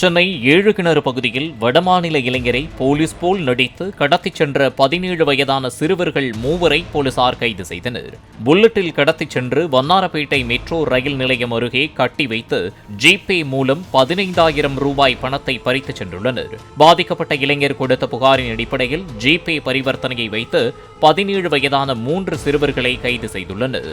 சென்னை ஏழு கிணறு பகுதியில் வடமாநில இளைஞரை போலீஸ் போல் நடித்து கடத்திச் சென்ற பதினேழு வயதான சிறுவர்கள் மூவரை போலீசார் கைது செய்தனர். புல்லட்டில் கடத்திச் சென்று வண்ணாரப்பேட்டை மெட்ரோ ரயில் நிலையம் அருகே கட்டி வைத்து ஜிபே மூலம் பதினைந்தாயிரம் ரூபாய் பணத்தை பறித்துச் சென்றுள்ளனர். பாதிக்கப்பட்ட இளைஞர் கொடுத்த புகாரின் அடிப்படையில் ஜிபே பரிவர்த்தனையை வைத்து பதினேழு வயதான மூன்று சிறுவர்களை கைது செய்துள்ளனர்.